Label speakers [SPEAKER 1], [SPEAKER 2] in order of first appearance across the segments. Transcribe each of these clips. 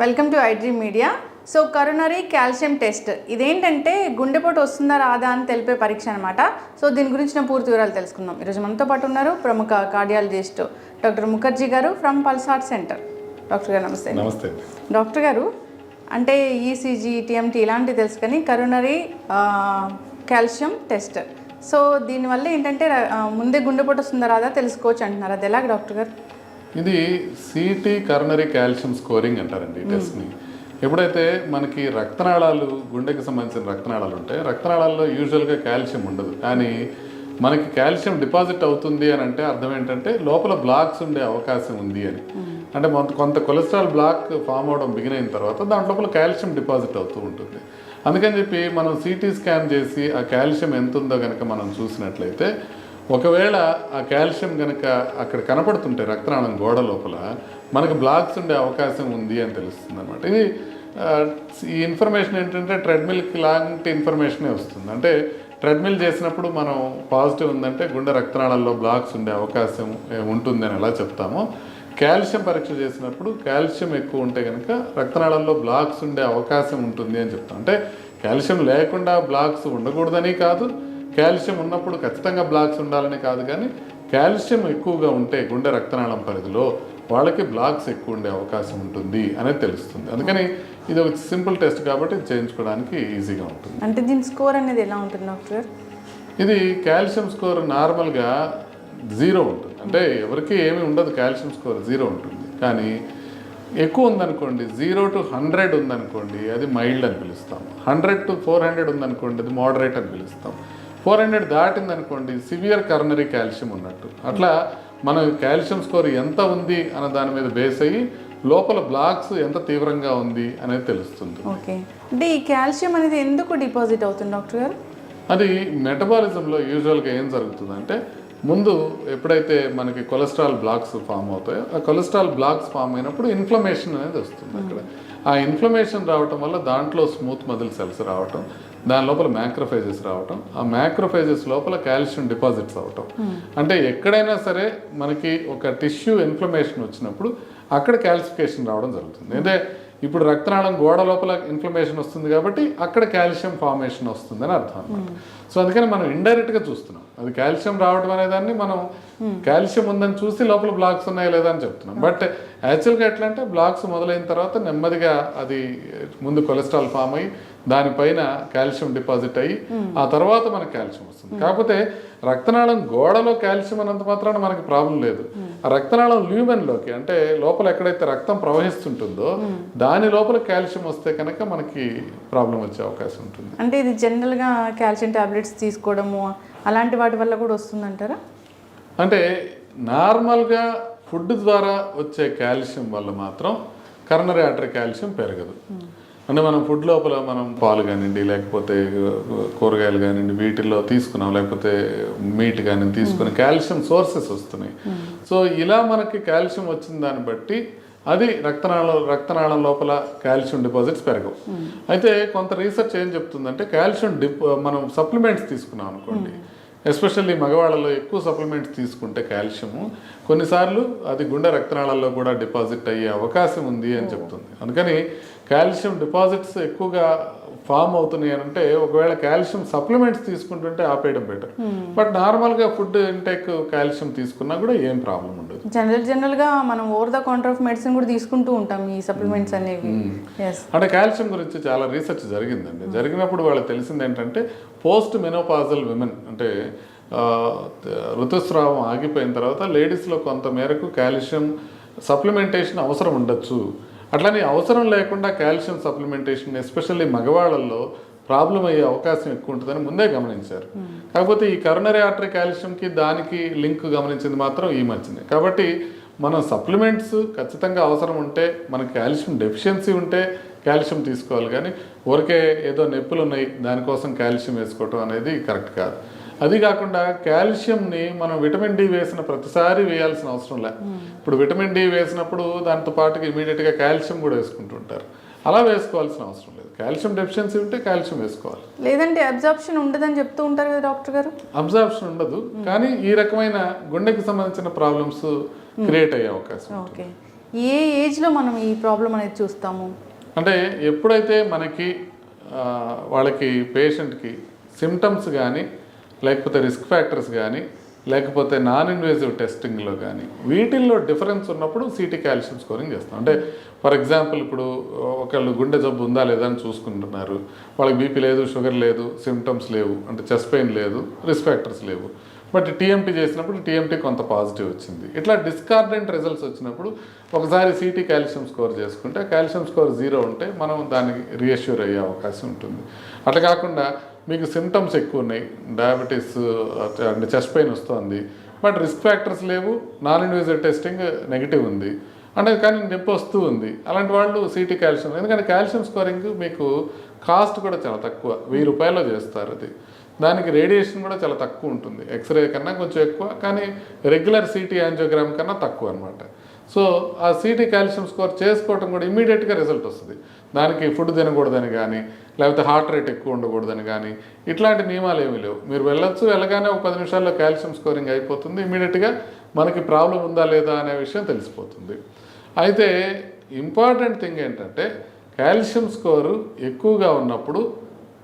[SPEAKER 1] Welcome to iDream media so coronary calcium test ఇదేంటంటే గుండెపోటు వస్తుందా రాదా అని తెలిపే పరీక్ష అనమాట సో దీని గురించిన పూర్తి వివరాలు తెలుసుకుందాం. ఈరోజు మనతో పాటు ఉన్నారు ప్రముఖ కార్డియాలజిస్ట్ డాక్టర్ ముఖర్జీ గారు ఫ్రమ్ పల్సార్ సెంటర్. డాక్టర్ గారు నమస్తే.
[SPEAKER 2] నమస్తే
[SPEAKER 1] డాక్టర్ గారు అంటే E ఈసీజీ టీఎంటీ ఇలాంటివి తెలుసు కానీ కరోనరీ కాల్షియం టెస్ట్ సో దీనివల్ల ఏంటంటే ముందే గుండెపోటు వస్తుందా రాదా తెలుసుకోవచ్చు అంటున్నారు. అది ఎలాగ డాక్టర్ గారు?
[SPEAKER 2] ఇది సిటీ కరోనరీ కాల్షియం స్కోరింగ్ అంటారండి ఈ టెస్ట్ని ఎప్పుడైతే మనకి రక్తనాళాలు గుండెకి సంబంధించిన రక్తనాళాలు ఉంటాయి రక్తనాళాల్లో యూజువల్గా కాల్షియం ఉండదు. కానీ మనకి కాల్షియం డిపాజిట్ అవుతుంది అని అంటే అర్థం ఏంటంటే లోపల బ్లాక్స్ ఉండే అవకాశం ఉంది అని. అంటే కొంత కొంత కొలెస్ట్రాల్ బ్లాక్ ఫామ్ అవడం బిగిన్ అయిన తర్వాత దాంట్ లోపల కాల్షియం డిపాజిట్ అవుతూ ఉంటుంది. అందుకని చెప్పి మనం సిటీ స్కాన్ చేసి ఆ కాల్షియం ఎంత ఉందో కనుక మనం చూసినట్లయితే ఒకవేళ ఆ కాల్షియం కనుక అక్కడ కనపడుతుంటే రక్తనాళం గోడ లోపల మనకు బ్లాక్స్ ఉండే అవకాశం ఉంది అని తెలుస్తుంది అనమాట ఇది ఈ ఇన్ఫర్మేషన్ ఏంటంటే ట్రెడ్మిల్కి లాంటి ఇన్ఫర్మేషనే వస్తుంది. అంటే ట్రెడ్మిల్ చేసినప్పుడు మనం పాజిటివ్ ఉందంటే గుండె రక్తనాళాల్లో బ్లాక్స్ ఉండే అవకాశం ఉంటుంది అని ఎలా చెప్తామో. కాల్షియం పరీక్ష చేసినప్పుడు కాల్షియం ఎక్కువ ఉంటే కనుక రక్తనాళాల్లో బ్లాక్స్ ఉండే అవకాశం ఉంటుంది అని చెప్తాం. అంటే కాల్షియం లేకుండా బ్లాక్స్ ఉండకూడదని కాదు కాల్షియం ఉన్నప్పుడు ఖచ్చితంగా బ్లాక్స్ ఉండాలని కాదు కానీ కాల్షియం ఎక్కువగా ఉంటే గుండె రక్తనాళం పరిధిలో వాళ్ళకి బ్లాక్స్ ఎక్కువ ఉండే అవకాశం ఉంటుంది అనేది తెలుస్తుంది. అందుకని ఇది ఒక సింపుల్ టెస్ట్ కాబట్టి చేయించుకోవడానికి ఈజీగా ఉంటుంది.
[SPEAKER 1] అంటే దీని స్కోర్ అనేది ఎలా ఉంటుంది డాక్టర్?
[SPEAKER 2] ఇది కాల్షియం స్కోర్ నార్మల్గా జీరో ఉంటుంది. అంటే ఎవరికి ఏమీ ఉండదు కాల్షియం స్కోర్ జీరో ఉంటుంది. కానీ ఎక్కువ ఉందనుకోండి జీరో టు హండ్రెడ్ ఉందనుకోండి అది మైల్డ్ అని పిలుస్తాం. హండ్రెడ్ టు ఫోర్ హండ్రెడ్ ఉందనుకోండి అది మోడరేట్ అని పిలుస్తాం. ఫోర్ హండ్రెడ్ దాటిందనుకోండి సివియర్ కరోనరీ కాల్షియం ఉన్నట్టు. అట్లా మనం కాల్షియం స్కోర్ ఎంత ఉంది అన్న దాని మీద బేస్ అయ్యి లోపల బ్లాక్స్ ఎంత తీవ్రంగా ఉంది అనేది తెలుస్తుంది.
[SPEAKER 1] ఓకే. అంటే ఈ కాల్షియం అనేది ఎందుకు డిపాజిట్ అవుతుంది డాక్టర్ గారు?
[SPEAKER 2] అది మెటబాలిజంలో యూజువల్గా ఏం జరుగుతుందంటే ముందు ఎప్పుడైతే మనకి కొలెస్ట్రాల్ బ్లాక్స్ ఫామ్ అవుతాయో ఆ కొలెస్ట్రాల్ బ్లాక్స్ ఫామ్ అయినప్పుడు ఇన్ఫ్లమేషన్ అనేది వస్తుంది అక్కడ. ఆ ఇన్ఫ్లమేషన్ రావటం వల్ల దాంట్లో స్మూత్ మజిల్ సెల్స్ రావటం దాని లోపల మ్యాక్రోఫేజెస్ రావటం ఆ మ్యాక్రోఫేజెస్ లోపల కాల్షియం డిపాజిట్స్ అవటం. అంటే ఎక్కడైనా సరే మనకి ఒక టిష్యూ ఇన్ఫ్లమేషన్ వచ్చినప్పుడు అక్కడ కాల్సిఫికేషన్ రావడం జరుగుతుంది. అంటే ఇప్పుడు రక్తనాళం గోడ లోపల ఇన్ఫ్లమేషన్ వస్తుంది కాబట్టి అక్కడ కాల్షియం ఫార్మేషన్ వస్తుందని అర్థం అనమాట సో అందుకని మనం ఇండైరెక్ట్గా చూస్తున్నాం. అది కాల్షియం రావడం అనే దాన్ని మనం కాల్షియం ఉందని చూసి లోపల బ్లాక్స్ ఉన్నాయా లేదా అని చెప్తున్నాం. బట్ యాక్చువల్గా ఎట్లా అంటే బ్లాక్స్ మొదలైన తర్వాత నెమ్మదిగా అది ముందు కొలెస్ట్రాల్ ఫామ్ అయ్యి దానిపైన కాల్షియం డిపాజిట్ అయ్యి ఆ తర్వాత మనకి కాల్షియం వస్తుంది. కాకపోతే రక్తనాళం గోడలో కాల్షియం అన్నంత మాత్రాన మనకి ప్రాబ్లం లేదు. ఆ రక్తనాళం ల్యూమెన్లోకి అంటే లోపల ఎక్కడైతే రక్తం ప్రవహిస్తుంటుందో దాని లోపల కాల్షియం వస్తే కనుక మనకి ప్రాబ్లం వచ్చే అవకాశం ఉంటుంది.
[SPEAKER 1] అంటే ఇది జనరల్గా కాల్షియం టాబ్లెట్స్ తీసుకోవడము అలాంటి వాటి వల్ల కూడా వస్తుందంటారా?
[SPEAKER 2] అంటే నార్మల్గా ఫుడ్ ద్వారా వచ్చే కాల్షియం వల్ల మాత్రం కర్నరీ ఆర్టరీ కాల్షియం పెరగదు. అంటే మనం ఫుడ్ లోపల మనం పాలు కానివ్వండి లేకపోతే కూరగాయలు కానివ్వండి వీటిల్లో తీసుకున్నాం లేకపోతే మీట్ కానీ తీసుకుని కాల్షియం సోర్సెస్ వస్తున్నాయి. సో ఇలా మనకి కాల్షియం వచ్చిన దాన్ని బట్టి అది రక్తనాళం రక్తనాళం లోపల కాల్షియం డిపాజిట్స్ పెరగవు. అయితే కొంత రీసెర్చ్ ఏం చెప్తుందంటే కాల్షియం డిప్ మనం సప్లిమెంట్స్ తీసుకున్నాం అనుకోండి. ఎస్పెషల్లీ మగవాళ్ళలో ఎక్కువ సప్లిమెంట్స్ తీసుకుంటే కాల్షియము. కొన్నిసార్లు అది గుండె రక్తనాళాల్లో కూడా డిపాజిట్ అయ్యే అవకాశం ఉంది అని చెప్తుంది. అందుకని కాల్షియం డిపాజిట్స్ ఎక్కువగా ఫామ్ అవుతున్నాయి అని అంటే ఒకవేళ కాల్షియం సప్లిమెంట్స్ తీసుకుంటుంటే ఆపేయడం బెటర్. బట్ నార్మల్గా ఫుడ్ ఇంటేక్ కాల్షియం తీసుకున్నా కూడా ఏం ప్రాబ్లం ఉండదు.
[SPEAKER 1] జనరల్ జనరల్గా మనం over the counter of medicine కూడా తీసుకుంటూ ఉంటాం ఈ సప్లిమెంట్స్ అనేవి. ఎస్
[SPEAKER 2] అంటే కాల్షియం గురించి చాలా రీసెర్చ్ జరిగిందండి. జరిగినప్పుడు వాళ్ళకి తెలిసింది ఏంటంటే పోస్ట్ మెనోపాజల్ విమెన్ అంటే ఋతుస్రావం ఆగిపోయిన తర్వాత లేడీస్లో కొంత మేరకు కాల్షియం సప్లిమెంటేషన్ అవసరం ఉండొచ్చు. అట్లనే అవసరం లేకుండా కాల్షియం సప్లిమెంటేషన్ ఎస్పెషల్లీ మగవాళ్ళల్లో ప్రాబ్లం అయ్యే అవకాశం ఎక్కువ ఉంటుందని ముందే గమనించారు. కాకపోతే ఈ కరోనరీ ఆర్టరీ కాల్షియంకి దానికి లింక్ గమనించింది మాత్రం ఈ మధ్యనే. కాబట్టి మనం సప్లిమెంట్స్ ఖచ్చితంగా అవసరం ఉంటే మనకి కాల్షియం డెఫిషియన్సీ ఉంటే కాల్షియం తీసుకోవాలి. కానీ ఊరికే ఏదో నొప్పులు ఉన్నాయి దానికోసం కాల్షియం వేసుకోవటం అనేది కరెక్ట్ కాదు. అది కాకుండా కాల్షియంని మనం విటమిన్ డి వేసిన ప్రతిసారి వేయాల్సిన అవసరం లే. ఇప్పుడు విటమిన్ డి వేసినప్పుడు దాంతో పాటుగా ఇమీడియట్గా కాల్షియం కూడా వేసుకుంటుంటారు. అలా వేసుకోవాల్సిన అవసరం లేదు. కాల్షియం డెఫిషియన్సీ ఉంటే కాల్షియం వేసుకోవాలి.
[SPEAKER 1] లేదంటే అబ్జార్ప్షన్ ఉండదని చెప్తూ ఉంటారు కదా డాక్టర్ గారు?
[SPEAKER 2] అబ్జర్ప్షన్ ఉండదు. కానీ ఈ రకమైన గుండెకి సంబంధించిన ప్రాబ్లమ్స్ క్రియేట్ అయ్యే అవకాశం
[SPEAKER 1] ఓకే. ఏ ఏజ్లో మనం ఈ ప్రాబ్లం అనేది చూస్తాము?
[SPEAKER 2] అంటే ఎప్పుడైతే మనకి వాళ్ళకి పేషెంట్కి సిమ్టమ్స్ కానీ లేకపోతే రిస్క్ ఫ్యాక్టర్స్ కానీ లేకపోతే నాన్ ఇన్వేజివ్ టెస్టింగ్లో కానీ వీటిల్లో డిఫరెన్స్ ఉన్నప్పుడు సిటీ కాల్షియం స్కోరింగ్ చేస్తాం. అంటే ఫర్ ఎగ్జాంపుల్ ఇప్పుడు ఒకళ్ళు గుండె జబ్బు ఉందా లేదా అని చూసుకుంటున్నారు. వాళ్ళకి బీపీ లేదు షుగర్ లేదు సిమ్టమ్స్ లేవు అంటే చెస్ట్ పెయిన్ లేదు రిస్క్ ఫ్యాక్టర్స్ లేవు. బట్ టీఎంటీ చేసినప్పుడు టీఎంటీ కొంత పాజిటివ్ వచ్చింది. ఇట్లా డిస్కార్డెంట్ రిజల్ట్స్ వచ్చినప్పుడు ఒకసారి సీటీ కాల్షియం స్కోర్ చేసుకుంటే కాల్షియం స్కోర్ జీరో ఉంటే మనం దానికి రీఅష్యూర్ అయ్యే అవకాశం ఉంటుంది. అట్లా కాకుండా మీకు సిమ్టమ్స్ ఎక్కువ ఉన్నాయి. డయాబెటీస్ అంటే చెస్ట్ పెయిన్ వస్తుంది. బట్ రిస్క్ ఫ్యాక్టర్స్ లేవు. నాన్ ఇండివిజువల్ టెస్టింగ్ నెగిటివ్ ఉంది. అంటే కానీ నొప్పి వస్తూ ఉంది. అలాంటి వాళ్ళు సిటీ కాల్షియం ఎందుకంటే కాల్షియం స్కోరింగ్ మీకు కాస్ట్ కూడా చాలా తక్కువ. వెయ్యి రూపాయల్లో చేస్తారు అది. దానికి రేడియేషన్ కూడా చాలా తక్కువ ఉంటుంది. ఎక్స్రే కన్నా కొంచెం ఎక్కువ. కానీ రెగ్యులర్ సిటీ యాంజియోగ్రామ్ కన్నా తక్కువ అనమాట సో ఆ సిటీ కాల్షియం స్కోర్ చేసుకోవటం కూడా ఇమీడియట్గా రిజల్ట్ వస్తుంది. దానికి ఫుడ్ తినకూడదని కానీ లేకపోతే హార్ట్ రేట్ ఎక్కువ ఉండకూడదని కానీ ఇట్లాంటి నియమాలు ఏమీ లేవు. మీరు వెళ్ళొచ్చు వెళ్ళగానే ఒక పది నిమిషాల్లో కాల్షియం స్కోరింగ్ అయిపోతుంది. ఇమీడియట్గా మనకి ప్రాబ్లం ఉందా లేదా అనే విషయం తెలిసిపోతుంది. అయితే ఇంపార్టెంట్ థింగ్ ఏంటంటే కాల్షియం స్కోరు ఎక్కువగా ఉన్నప్పుడు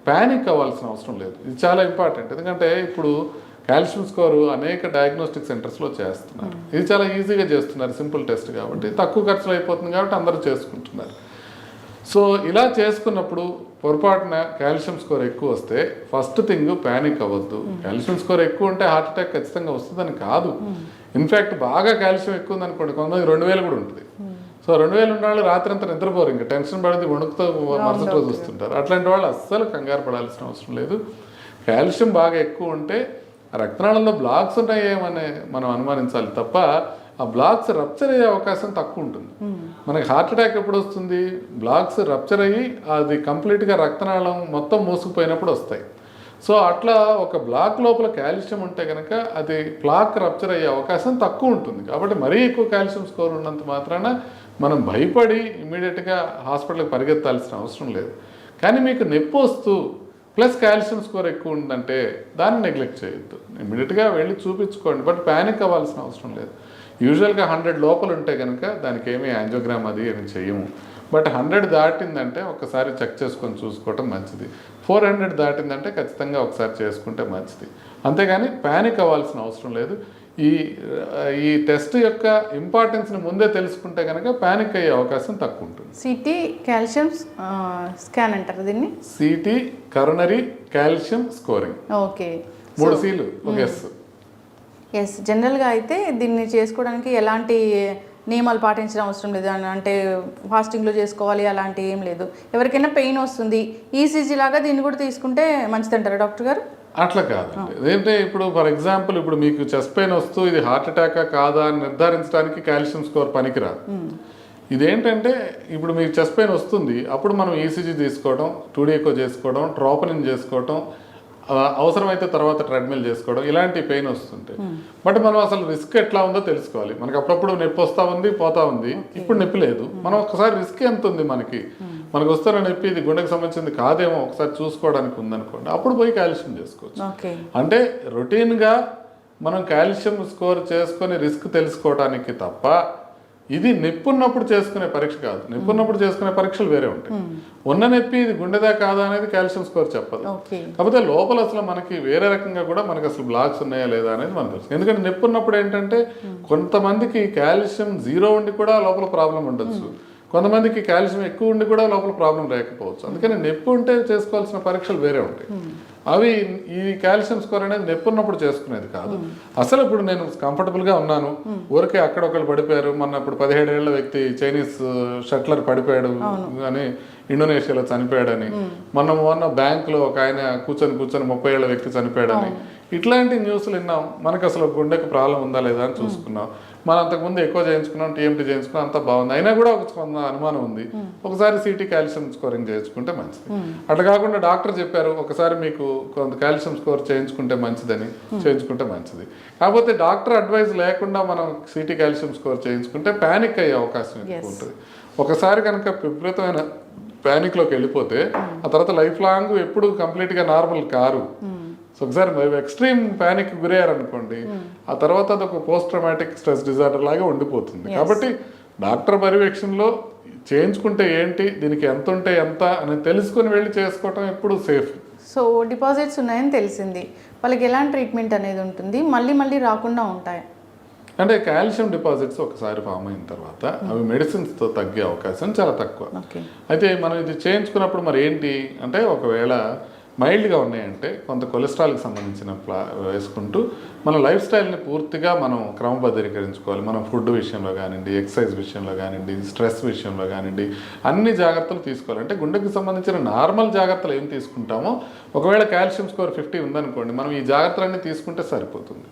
[SPEAKER 2] ప్యానిక్ అవ్వాల్సిన అవసరం లేదు. ఇది చాలా ఇంపార్టెంట్ ఎందుకంటే ఇప్పుడు కాల్షియం స్కోరు అనేక డయాగ్నోస్టిక్ సెంటర్స్లో చేస్తున్నారు. ఇది చాలా ఈజీగా చేస్తున్నారు సింపుల్ టెస్ట్ కాబట్టి. తక్కువ ఖర్చులో అయిపోతుంది కాబట్టి అందరూ చేసుకుంటున్నారు. సో ఇలా చేసుకున్నప్పుడు పొరపాటున కాల్షియం స్కోర్ ఎక్కువ వస్తే ఫస్ట్ థింగ్ ప్యానిక్ అవ్వద్దు. కాల్షియం స్కోర్ ఎక్కువ ఉంటే హార్ట్ అటాక్ ఖచ్చితంగా వస్తుందని కాదు. ఇన్ఫ్యాక్ట్ బాగా కాల్షియం ఎక్కువ ఉంది అనుకోండి కొంతమంది రెండు వేలు కూడా ఉంటుంది. సో రెండు వేలు ఉన్న వాళ్ళు రాత్రి అంతా నిద్రపోరు. ఇంకా టెన్షన్ పడితే వణుకుతో మరుసటి రోజు వస్తుంటారు. అట్లాంటి వాళ్ళు అస్సలు కంగారు పడాల్సిన అవసరం లేదు. కాల్షియం బాగా ఎక్కువ ఉంటే రక్తనాళంలో బ్లాక్స్ ఉన్నాయేమని మనం అనుమానించాలి తప్ప ఆ బ్లాక్స్ రప్చర్ అయ్యే అవకాశం తక్కువ ఉంటుంది. మనకి హార్ట్ అటాక్ ఎప్పుడు వస్తుంది? బ్లాక్స్ రప్చర్ అయ్యి అది కంప్లీట్గా రక్తనాళం మొత్తం మూసుకుపోయినప్పుడు వస్తాయి. సో అట్లా ఒక బ్లాక్ లోపల కాల్షియం ఉంటే కనుక అది ప్లాక్ రప్చర్ అయ్యే అవకాశం తక్కువ ఉంటుంది. కాబట్టి మరీ ఎక్కువ కాల్షియం స్కోర్ ఉన్నంత మాత్రాన మనం భయపడి ఇమీడియట్గా హాస్పిటల్కి పరిగెత్తాల్సిన అవసరం లేదు. కానీ మీకు నొప్పి వస్తూ ప్లస్ కాల్షియం స్కోర్ ఎక్కువ ఉందంటే దాన్ని నెగ్లెక్ట్ చేయొద్దు. ఇమీడియట్గా వెళ్ళి చూపించుకోండి. బట్ ప్యానిక్ అవ్వాల్సిన అవసరం లేదు. యూజువల్గా హండ్రెడ్ లోపల ఉంటే కనుక దానికి ఏమీ యాంజోగ్రామ్ అది ఏమి చేయము బట్ హండ్రెడ్ దాటిందంటే ఒకసారి చెక్ చేసుకొని చూసుకోవటం మంచిది. ఫోర్ హండ్రెడ్ దాటిందంటే ఖచ్చితంగా ఒకసారి చేసుకుంటే మంచిది. అంతేగాని ప్యానిక్ అవ్వాల్సిన అవసరం లేదు. ఈ ఈ టెస్ట్ యొక్క ఇంపార్టెన్స్ని ముందే తెలుసుకుంటే కనుక ప్యానిక్ అయ్యే అవకాశం తక్కువ ఉంటుంది.
[SPEAKER 1] సిటీ కాల్షియం స్కాన్ అంటారు దీన్ని?
[SPEAKER 2] CT coronary calcium scoring
[SPEAKER 1] okay.
[SPEAKER 2] మూడు సీలు ఒక ఎస్
[SPEAKER 1] ఎస్ జనరల్గా అయితే దీన్ని చేసుకోవడానికి ఎలాంటి నియమాలు పాటించడం అవసరం లేదు అని అంటే ఫాస్టింగ్లో చేసుకోవాలి అలాంటి ఏం లేదు. ఎవరికైనా పెయిన్ వస్తుంది. ఈసీజీ లాగా దీన్ని కూడా తీసుకుంటే మంచిదంటారా డాక్టర్ గారు?
[SPEAKER 2] అట్లా కాదండి. ఏంటంటే ఇప్పుడు ఫర్ ఎగ్జాంపుల్ ఇప్పుడు మీకు చెస్ట్ పెయిన్ వస్తూ ఇది హార్ట్ అటాకా కాదా అని నిర్ధారించడానికి కాల్షియం స్కోర్ పనికిరాదు. ఇదేంటంటే ఇప్పుడు మీకు చెస్ట్ పెయిన్ వస్తుంది. అప్పుడు మనం ఈసీజీ తీసుకోవడం టూడీకో చేసుకోవడం ట్రోపనిన్ చేసుకోవడం అవసరమైతే తర్వాత ట్రెడ్మిల్ చేసుకోవడం ఇలాంటి పెయిన్ వస్తుంటాయి. బట్ మనం అసలు రిస్క్ ఎట్లా ఉందో తెలుసుకోవాలి. మనకి అప్పుడప్పుడు నొప్పి వస్తూ ఉంది పోతా ఉంది. ఇప్పుడు నొప్పి లేదు. మనం ఒకసారి రిస్క్ ఎంత ఉంది మనకి? మనకు వస్తున్న నొప్పి ఇది గుండెకి సంబంధించింది కాదేమో ఒకసారి చూసుకోవడానికి ఉందనుకోండి అప్పుడు పోయి కాల్షియం చేసుకోవచ్చు. అంటే రొటీన్గా మనం కాల్షియం స్కోర్ చేసుకొని రిస్క్ తెలుసుకోవడానికి తప్ప ఇది నొప్పి ఉన్నప్పుడు చేసుకునే పరీక్ష కాదు. నొప్పి ఉన్నప్పుడు చేసుకునే పరీక్షలు వేరే ఉంటాయి. ఉన్న నొప్పి ఇది గుండెదా కాదా అనేది కాల్షియం స్కోర్ చెప్పదు. కాకపోతే లోపల అసలు మనకి వేరే రకంగా కూడా మనకి అసలు బ్లాక్స్ ఉన్నాయా లేదా అనేది మనకు తెలుసు. ఎందుకంటే నొప్పి ఉన్నప్పుడు ఏంటంటే కొంతమందికి కాల్షియం జీరో ఉండి కూడా లోపల ప్రాబ్లం ఉండొచ్చు. కొంతమందికి కాల్షియం ఎక్కువ ఉండి కూడా లోపల ప్రాబ్లం లేకపోవచ్చు. అందుకని నొప్పి ఉంటే చేసుకోవాల్సిన పరీక్షలు వేరే ఉంటాయి. అవి ఈ కాల్షియం స్కోర్ అనేది నొప్పి ఉన్నప్పుడు చేసుకునేది కాదు. అసలు ఇప్పుడు నేను comfortable గా ఉన్నాను. ఊరికే అక్కడ ఒకళ్ళు పడిపోయారు. మొన్న ఇప్పుడు పదిహేడేళ్ళ వ్యక్తి చైనీస్ షట్లర్ పడిపోయాడు అని ఇండోనేషియాలో చనిపోయాడని. మొన్న మొన్న బ్యాంకులో ఒక ఆయన కూర్చొని కూర్చొని ముప్పై ఏళ్ళ వ్యక్తి చనిపోయాడని. ఇట్లాంటి న్యూస్లు విన్నాం. మనకు అసలు గుండెకి ప్రాబ్లం ఉందా లేదా అని చూసుకున్నాం. మనం అంతకుముందు ఎక్కువ చేయించుకున్నాం టీఎంటీ చేయించుకున్నాం అంతా బాగుంది. అయినా కూడా ఒక కొంత అనుమానం ఉంది. ఒకసారి సిటీ కాల్షియం స్కోరింగ్ చేయించుకుంటే మంచిది. అట్లా కాకుండా డాక్టర్ చెప్పారు ఒకసారి మీకు కొంత కాల్షియం స్కోర్ చేయించుకుంటే మంచిదని చేయించుకుంటే మంచిది. కాకపోతే డాక్టర్ అడ్వైస్ లేకుండా మనం సిటీ కాల్షియం స్కోర్ చేయించుకుంటే ప్యానిక్ అయ్యే అవకాశం ఎక్కువ ఉంటుంది. ఒకసారి కనుక విపరీతమైన ప్యానిక్లోకి వెళ్ళిపోతే ఆ తర్వాత లైఫ్ లాంగ్ ఎప్పుడు కంప్లీట్గా నార్మల్ కారు. సో ఒకసారి ఎక్స్ట్రీమ్ ప్యానిక్ గురయ్యారనుకోండి ఆ తర్వాత అది ఒక పోస్ట్ ట్రమాటిక్ స్ట్రెస్ డిజార్డర్ లాగా ఉండిపోతుంది. కాబట్టి డాక్టర్ పర్యవేక్షణలో చేయించుకుంటే ఏంటి దీనికి ఎంత ఉంటే ఎంత అని తెలుసుకొని వెళ్ళి చేసుకోవటం ఎప్పుడు సేఫ్
[SPEAKER 1] సో డిపాజిట్స్ ఉన్నాయని తెలిసింది. వాళ్ళకి ఎలాంటి ట్రీట్మెంట్ అనేది ఉంటుంది? మళ్ళీ మళ్ళీ రాకుండా ఉంటాయి?
[SPEAKER 2] అంటే కాల్షియం డిపాజిట్స్ ఒకసారి ఫామ్ అయిన తర్వాత అవి మెడిసిన్స్తో తగ్గే అవకాశం చాలా తక్కువ. అయితే మనం ఇది చేయించుకున్నప్పుడు మరి ఏంటి? అంటే ఒకవేళ మైల్డ్గా ఉన్నాయంటే కొంత కొలెస్ట్రాల్కి సంబంధించిన ప్లా వేసుకుంటూ మన లైఫ్ స్టైల్ని పూర్తిగా మనం క్రమబద్ధీకరించుకోవాలి. మనం ఫుడ్ విషయంలో కానివ్వండి ఎక్సర్సైజ్ విషయంలో కానివ్వండి స్ట్రెస్ విషయంలో కానివ్వండి అన్ని జాగ్రత్తలు తీసుకోవాలి. అంటే గుండెకి సంబంధించిన నార్మల్ జాగ్రత్తలు ఏం తీసుకుంటామో ఒకవేళ కాల్షియం స్కోర్ ఫిఫ్టీ ఉందనుకోండి మనం ఈ జాగ్రత్తలన్నీ తీసుకుంటే సరిపోతుంది.